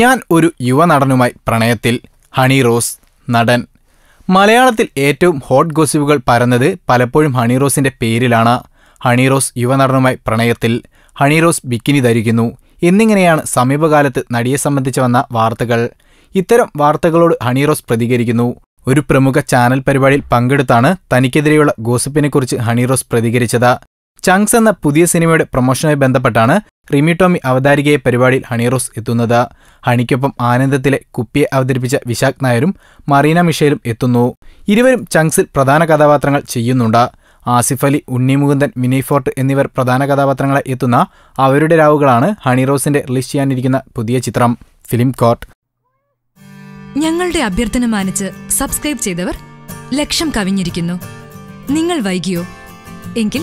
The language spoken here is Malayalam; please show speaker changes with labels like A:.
A: ഞാൻ ഒരു യുവനടനുമായി പ്രണയത്തിൽ ഹണി റോസ് നടൻ. മലയാളത്തിൽ ഏറ്റവും ഹോട്ട് ഗോസിപ്പുകൾ പരന്നത് പലപ്പോഴും ഹണി റോസിന്റെ പേരിലാണ്. ഹണി റോസ് യുവനടനുമായി പ്രണയത്തിൽ ഹണി റോസ് ബിക്കിനി ധരിക്കുന്നു. എന്നിങ്ങനെയാണ് സമീപകാലത്ത് നടിയെ സംബന്ധിച്ച് വന്ന വാർത്തകൾ. ഇത്തരം വാർത്തകളോട് ഹണി റോസ് പ്രതികരിക്കുന്നു. ഒരു പ്രമുഖ ചാനൽ പരിപാടിയിൽ പങ്കെടുത്താണ് തനിക്കെതിരെയുള്ള ഗോസിപ്പിനെക്കുറിച്ച് ഹണി റോസ് പ്രതികരിച്ചത്. ചങ്സ് എന്ന പുതിയ സിനിമയുടെ പ്രൊമോഷനുമായി ബന്ധപ്പെട്ടാണ് റിമി ടോമി അവതാരികയെ പരിപാടിയിൽ ഹണിറോസ് എത്തുന്നത്. ഹണിക്കൊപ്പം ആനന്ദത്തിലെ കുപ്പിയെ അവതരിപ്പിച്ച വിശാഖ് നായരും മറീന മിഷേലും എത്തുന്നു. ഇരുവരും ചങ്സിൽ പ്രധാന കഥാപാത്രങ്ങൾ ചെയ്യുന്നുണ്ട്. ആസിഫ് അലി ഉണ്ണി മുകുന്ദൻ വിനയ് ഫോർട്ട് എന്നിവർ പ്രധാന കഥാപാത്രങ്ങളെ എത്തുന്ന അവരുടെ രാവുകളാണ് ഹണിറോസിന്റെ റിലീസ് ചെയ്യാനിരിക്കുന്ന പുതിയ ചിത്രം ഫിലിം കോർട്ട്.
B: ഞങ്ങളുടെ അഭ്യർത്ഥന മാനിച്ച് സബ്സ്ക്രൈബ് ചെയ്തവർ ലക്ഷം കവിഞ്ഞിരിക്കുന്നു. നിങ്ങൾ വൈകിയോ? എങ്കിൽ